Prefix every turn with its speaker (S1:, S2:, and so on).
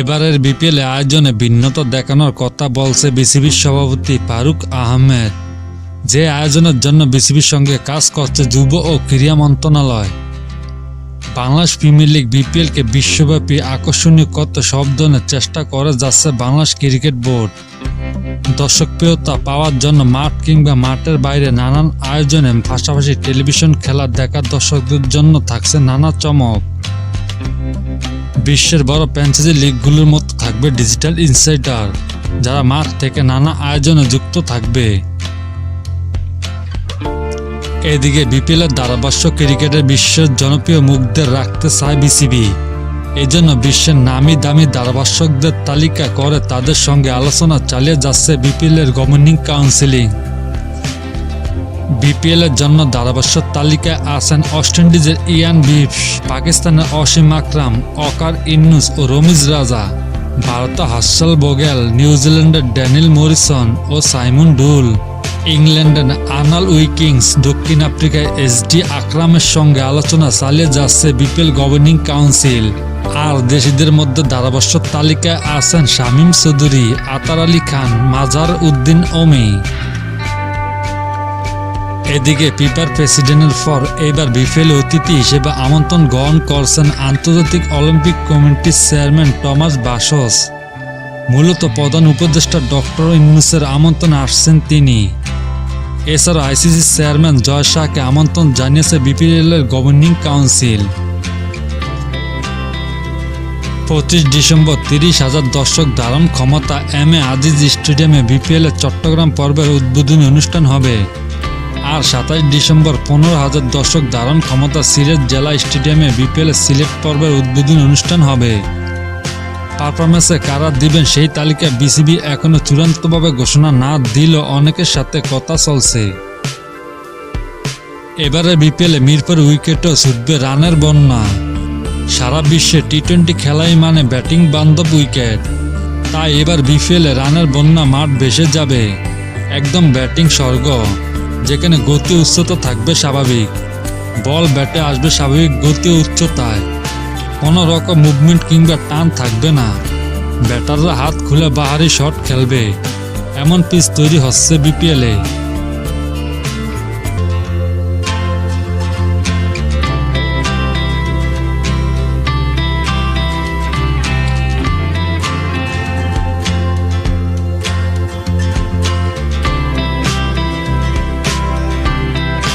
S1: এবারের বিপিএল আয়োজনে ভিন্নতা দেখানোর কথা বলছে বিসিবির সভাপতি ফারুক আহমেদ। যে আয়োজনের জন্য বিসিবির সঙ্গে কাজ করছে যুব ও ক্রীড়া মন্ত্রণালয়। বাংলাদেশ প্রিমিয়ার লিগ বিপিএলকে বিশ্বব্যাপী আকর্ষণীয় করতে সব ধরনের চেষ্টা করে যাচ্ছে বাংলাদেশ ক্রিকেট বোর্ড। দর্শকপ্রিয়তা পাওয়ার জন্য মাঠ কিংবা মাঠের বাইরে নানান আয়োজনে পাশাপাশি টেলিভিশন খেলা দেখার দর্শকদের জন্য থাকছে নানা চমক। বিশ্বের বড় ফ্র্যাঞ্চাইজি লিগগুলোর মতো থাকবে ডিজিটাল ইনসাইডার যারা মাঠ থেকে নানা আয়োজনে যুক্ত থাকবে। এদিকে বিপিএল এর ধারাভাষ্য ক্রিকেটের বিশ্বের জনপ্রিয় মুখদের রাখতে চায় বিসিবি এজন্য বিশ্বের নামি দামি ধারাভাষ্যকদের তালিকা করে তাদের সঙ্গে আলোচনা চালিয়ে যাচ্ছে বিপিএল এর গভর্নিং কাউন্সিলিং বিপিএল এর জন্য ধারাভাষ্য তালিকায় আছেন ওয়েস্ট ইন্ডিজের ইয়ান বিপস পাকিস্তানের অসীম আকরাম অকার ইন্নুস ও রমিজ রাজা। ভারত হাসল বোগেল নিউজিল্যান্ডের ড্যানিল মরিসন ও সাইমন ডুল। ইংল্যান্ডের আনাল উইকিংস দক্ষিণ আফ্রিকায় এসডি আকরামের সঙ্গে আলোচনা চালিয়ে যাচ্ছে বিপিএল গভর্নিং কাউন্সিল। আর দেশিদের মধ্যে ধারাভাষ্য তালিকায় আছেন শামীম চৌধুরী, আতার আলী খান, মাজার উদ্দিন ওমি। এদিকে পিপার প্রেসিডেন্টের পর এবার বিপিএল অতিথি হিসেবে আমন্ত্রণ গ্রহণ করছেন আন্তর্জাতিক অলিম্পিক কমিটির চেয়ারম্যান টমাস বাসস। মূলত প্রধান উপদেষ্টা ডক্টর ইউনুসের আমন্ত্রণ আসছেন তিনি। এছাড়া আইসিসি চেয়ারম্যান জয় শাহকে আমন্ত্রণ জানিয়েছে বিপিএল এর গভর্নিং কাউন্সিল। পঁচিশ ডিসেম্বর তিরিশ হাজার দর্শক ধারণ ক্ষমতা এম এ আজিজ স্টেডিয়ামে বিপিএল এর চট্টগ্রাম পর্বের উদ্বোধনী অনুষ্ঠান হবে। আর সাতাশ ডিসেম্বর পনেরো হাজার দর্শক ধারণ ক্ষমতা সিলেট জেলা স্টেডিয়ামে বিপিএল সিলেট পর্বের উদ্বোধনী অনুষ্ঠান হবে। পারফরমেন্সে কারা দিবেন সেই তালিকা বিসিবি এখনও চূড়ান্তভাবে ঘোষণা না দিলেও অনেকের সাথে কথা চলছে। এবারে বিপিএলে মিরপুর উইকেটও ছুটবে রানের বন্যা। সারা বিশ্বে টি টোয়েন্টি খেলাই মানে ব্যাটিং বান্ধব উইকেট। তাই এবার বিপিএলে রানের বন্যা মাঠ ভেসে যাবে। একদম ব্যাটিং স্বর্গ। যেখানে গতি উচ্চতা থাকবে স্বাভাবিক। বল ব্যাটে আসবে স্বাভাবিক গতি উচ্চতায়। কোনো রকম মুভমেন্ট কিংবা টান থাকবে না। ব্যাটাররা হাত খুলে বাহারি শট খেলবে। এমন পিচ তৈরি হচ্ছে বিপিএলে